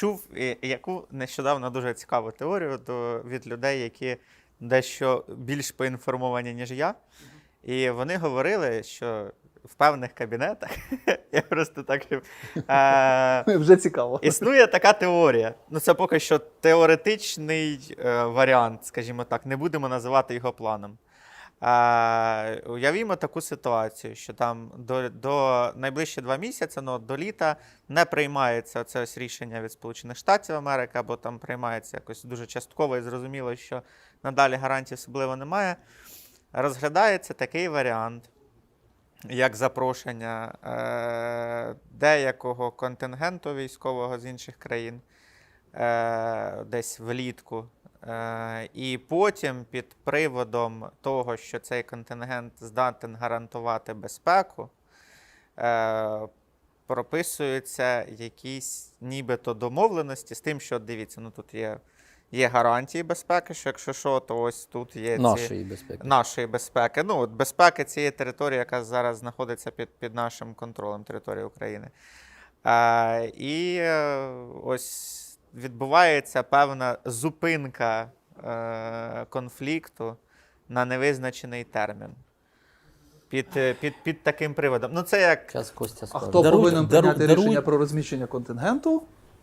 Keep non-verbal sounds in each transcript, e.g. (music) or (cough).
чув яку нещодавно дуже цікаву теорію до, від людей, які дещо більш поінформовані, ніж я. І вони говорили, що в певних кабінетах, (laughs) я просто так е, (laughs) Вже цікаво. Існує така теорія. Ну, це поки що теоретичний е, варіант, скажімо так, не будемо називати його планом. Е, уявімо таку ситуацію, що там до, до найближчі два місяці, ну, до літа, не приймається це ось рішення від Сполучених Штатів Америки, або там приймається якось дуже частково і зрозуміло, що надалі гарантій особливо немає. Розглядається такий варіант, як запрошення е, деякого контингенту військового з інших країн е, десь влітку. Е, і потім під приводом того, що цей контингент здатен гарантувати безпеку, е, прописуються якісь нібито домовленості з тим, що дивіться, ну тут є, є гарантії безпеки, що якщо що, то ось тут є ці Нашої безпеки. нашої безпеки. Ну, от безпеки цієї території, яка зараз знаходиться під, під нашим контролем території України. Е, і ось відбувається певна зупинка е, конфлікту на невизначений термін. Під, е, під, під таким приводом. Ну, це як Час Костя А скаже. хто Даруй- повинен прийняти дару- рішення про розміщення контингенту?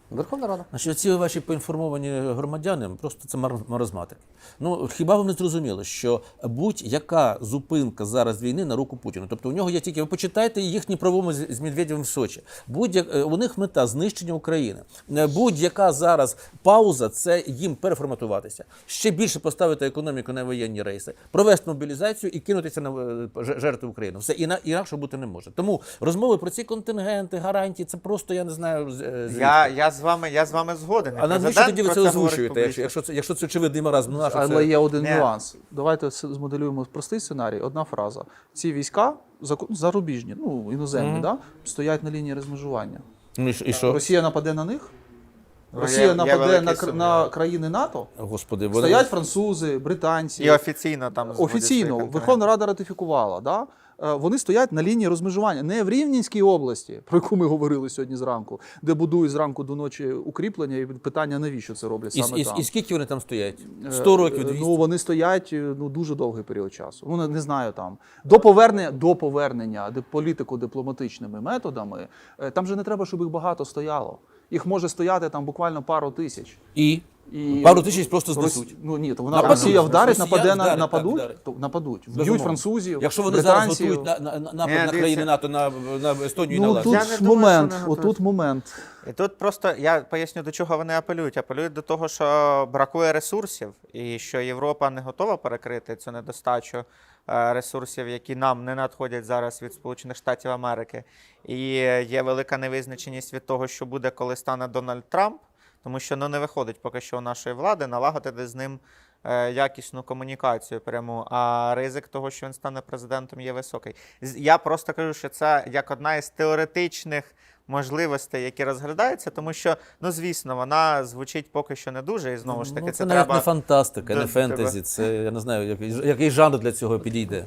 Верховна Рада. Значить, ці ваші поінформовані громадяни просто це мар- маразматики. Ну хіба вам не зрозуміло, що будь-яка зупинка зараз війни на руку Путіну? Тобто у нього є тільки ви почитайте їхні промови з, з Медведєвим в Сочі. Будь-як е, у них мета знищення України. Е, Будь-яка зараз пауза це їм переформатуватися, ще більше поставити економіку на воєнні рейси, провести мобілізацію і кинутися на е, ж- жертви України. Все іна- інакше бути не може. Тому розмови про ці контингенти, гарантії це просто я не знаю. звідки. я, я, з вами, я з вами згоден. А навіщо тоді ви це озвучуєте, якщо, якщо, це, якщо це очевидний маразм? Ну, нащо Але це? є один Ні. нюанс. Давайте змоделюємо простий сценарій. Одна фраза. Ці війська зако- зарубіжні, ну іноземні, да, стоять на лінії розмежування. Ну, і що- і що? Росія нападе на них? Ну, Росія нападе на, кр- сумнів. на країни НАТО? Господи, вони... Стоять французи, британці. І офіційно там Офіційно. Верховна Рада ратифікувала. Да? Е, Вони стоять на лінії розмежування, не в Рівненській області, про яку ми говорили сьогодні зранку, де будують зранку до ночі укріплення, і питання, навіщо це роблять саме і, там. і скільки вони там стоять? Е, 100 років, е, 200? Ну вони стоять е, ну дуже довгий період часу. Ну не, не знаю там до повернення до повернення де політико-дипломатичними методами. е, Там же не треба, щоб їх багато стояло. Їх може стояти там буквально пару тисяч. І? І Пару тисяч просто Рос- знесуть. Ну ні, то вона Нападуть. Росія вдарить, Росіян нападе на вдарить, нападуть, так, вдарить. то нападуть. Вб'ють Безумовно. французів. Якщо вони зараз британців. готують на, на, на, напад Ні, на дивіться. країни НАТО, на, на Естонію і на Ну Латвію. Я тут думаю, момент, що не отут момент. І тут просто я поясню, до чого вони апелюють. Апелюють до того, що бракує ресурсів, і що Європа не готова перекрити цю недостачу е, ресурсів, які нам не надходять зараз від Сполучених Штатів Америки. І є велика невизначеність від того, що буде, коли стане Дональд Трамп, тому що ну, не виходить поки що у нашої влади налагодити з ним. е, Якісну комунікацію пряму, а ризик того, що він стане президентом, є високий. Я просто кажу, що це як одна із теоретичних можливостей, які розглядаються, тому що, ну звісно, вона звучить поки що не дуже, і знову ж таки, Ну, це, це навіть треба. не фантастика, не фентезі. Це я не знаю, який, який жанр для цього підійде.